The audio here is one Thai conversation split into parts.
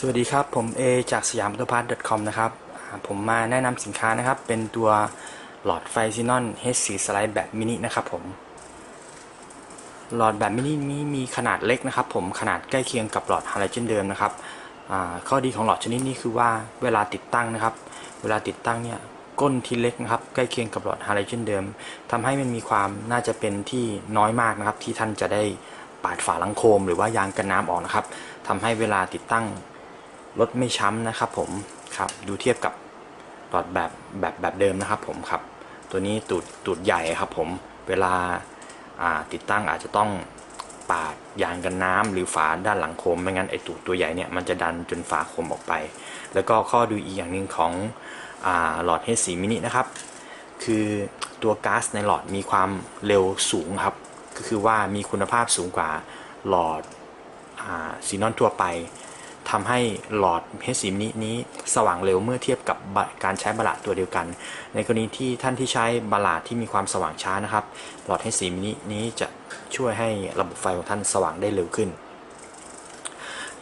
สวัสดีครับ ผมเอจากสยาม a อ t พาร์ท .com นะครับ ผมมาแนะนำสินค้านะครับ เป็นตัวหลอดไฟซีนอน H4 สไลด์แบบมินินะครับผม หลอดแบบมินินี้มีขนาดเล็กนะครับผมขนาดใกล้เคียงกับหลอดฮาโลเจนเดิมนะครับข้อดีของหลอดชนิดนี้คือว่าเวลาติดตั้งนะครับ เวลาติดตั้งเนี่ยก้นที่เล็กนะครับใกล้เคียงกับหลอดฮาโลเจนเดิมทำให้มันมีความน่าจะเป็นที่น้อยมากนะครับ ที่ท่านจะได้ปาดฝาลังโคมหรือว่ายางกันน้ำออกนะครับทำให้เวลาติดตั้ง รถไม่ช้ำนะครับผมครับดูเทียบกับหลอดแบบแบบแบบเดิมนะครับผมครับ ตัวนี้ตูดตูดใหญ่ครับผมเวลาติดตั้งอาจจะต้องปาดยางกันน้ำหรือฝาด้านหลังโคมไม่งั้นไอตูดตัวใหญ่เนี่ยมันจะดันจนฝาโคมออกไป แล้วก็ข้อดูอีกอย่างหนึ่งของอหลอด H4 มินินะครับ คือตัวก๊าซในหลอดมีความเร็วสูงครับ ก็คือว่ามีคุณภาพสูงกว่าหลอดซีนอนทั่วไป ทำให้หลอด H4 มินินี้สว่างเร็วเมื่อเทียบกับการใช้บลาดตัวเดียวกัน ในกรณีที่ท่านที่ใช้บลาดที่มีความสว่างช้านะครับ หลอด H4 มินินี้จะช่วยให้ระบบไฟของท่านสว่างได้เร็วขึ้น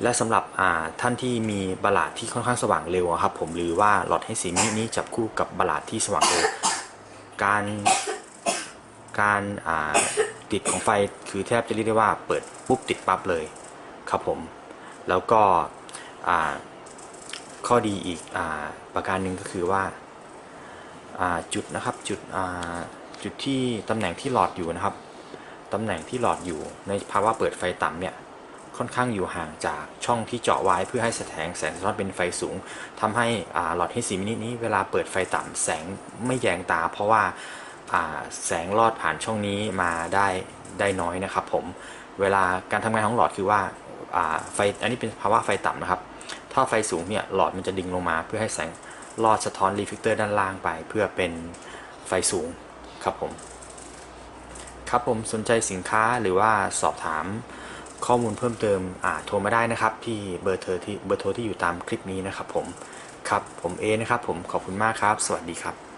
และสำหรับท่านที่มีบลาดที่ค่อนข้างสว่างเร็วครับผมหรือว่าหลอด H4 มินินี้จับคู่กับบลาดที่สว่างเร็วการการติดของไฟคือแทบจะเรียกได้ว่าเปิดปุ๊บติดปั๊บเลยครับผม แล้วก็ข้อดีอีกอประการหนึ่งก็คือว่าาจุดนะครับจุดจุดที่ตำแหน่งที่หลอดอยู่นะครับตำแหน่งที่หลอดอยู่ในภาวะเปิดไฟต่ำเนี่ยค่อนข้างอยู่ห่างจากช่องที่เจาะไว้เพื่อให้แสงแสงสะท้อนเป็นไฟสูงทำให้หลอด H4 มินินี้เวลาเปิดไฟต่ำแสงไม่แยงตา เพราะว่าาแสงลอดผ่านช่องนี้มาได้ได้น้อยนะครับผมเวลาการทำงานของหลอดคือว่า ไฟอันนี้เป็นภาวะไฟต่ำนะครับ ถ้าไฟสูงเนี่ยหลอดมันจะดึงลงมา เพื่อให้แสงลอดสะท้อนรีเฟลเตอร์ด้านล่างไป เพื่อเป็นไฟสูงครับผมครับผมสนใจสินค้าหรือว่าสอบถามข้อมูลเพิ่มเติมอ่าโทรมาได้นะครับ ที่เบอร์โทรที่เบอร์โทรที่อยู่ตามคลิปนี้นะครับผมครับผมเอนะครับผมขอบคุณมากครับ สวัสดีครับ